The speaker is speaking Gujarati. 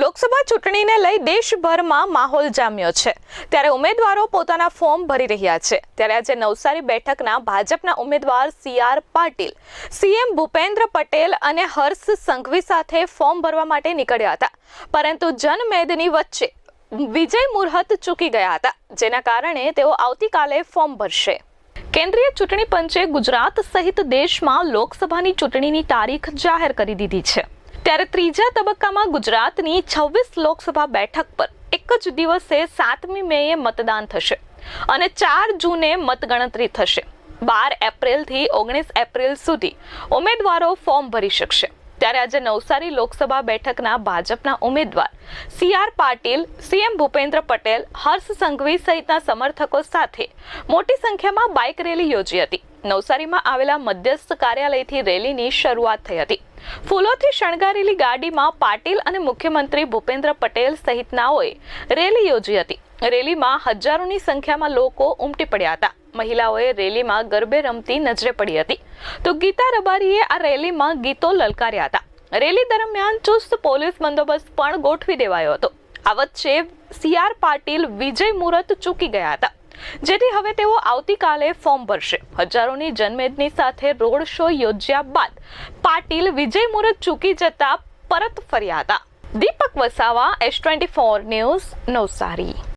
લોકસભા ચૂંટણીને લઈ દેશભરમાં માહોલ જામ્યો છે. ત્યારે ઉમેદવારો પોતાના ફોર્મ ભરી રહ્યા છે. ત્યારે આજે નવસારી બેઠકના ભાજપના ઉમેદવાર C R Patil CM Bhupendra Patel અને હર્ષ સંઘવી સાથે ફોર્મ ભરવા માટે નીકળ્યા હતા. પરંતુ જનમેદની વચ્ચે વિજય મુહૂર્ત ચૂકી ગયા હતા, જેના કારણે તેઓ આવતીકાલે ફોર્મ ભરશે. કેન્દ્રીય ચૂંટણી પંચે ગુજરાત સહિત દેશમાં લોકસભાની ચૂંટણીની તારીખ જાહેર કરી દીધી છે. ત્યારે ત્રીજા તબક્કામાં ગુજરાતની છવ્વીસ લોકસભા બેઠક પર એક જ દિવસે સાતમી મેએ મતદાન થશે અને ચાર જૂને મતગણતરી થશે. બાર એપ્રિલથી ઓગણીસ એપ્રિલ સુધી ઉમેદવારો ફોર્મ ભરી શકશે. ત્યારે આજે નવસારી લોકસભા બેઠકના ભાજપના ઉમેદવાર C R Patil CM Bhupendra Patel, Harsh Sanghavi સહિતના સમર્થકો સાથે મોટી સંખ્યામાં બાઇક રેલી યોજી હતી. નવસારીમાં આવેલા મધ્યસ્થ કાર્યાલયથી રેલીની શરૂઆત થઈ હતી. ફૂલોથી શણગારેલી ગાડીમાં પાટીલ અને મુખ્યમંત્રી ભૂપેન્દ્ર પટેલ સહિતનાઓએ રેલી યોજી હતી. રેલીમાં હજારોની સંખ્યામાં લોકો ઉમટી પડ્યા હતા. મહિલાઓએ રેલીમાં ગરબે રમતી નજરે પડી હતી. તો ગીતા રબારીએ આ રેલીમાં ગીતો લલકાર્યા હતા. રેલી દરમિયાન ચુસ્ત પોલીસ બંદોબસ્ત પણ ગોઠવી દેવાયો હતો. આ વચ્ચે સી આર પાટીલ, વિજય મુહૂર્ત ચૂકી ગયા હતા. જેથી હવે તેઓ આવતીકાલે ફોર્મ ભરશે. હજારોની જનમેદની સાથે રોડ શો યોજ્યા બાદ પાટીલ વિજય મુહૂર્ત ચૂકી જતા પરત ફર્યા હતા. Deepak Vasava S twenty four news Navsari.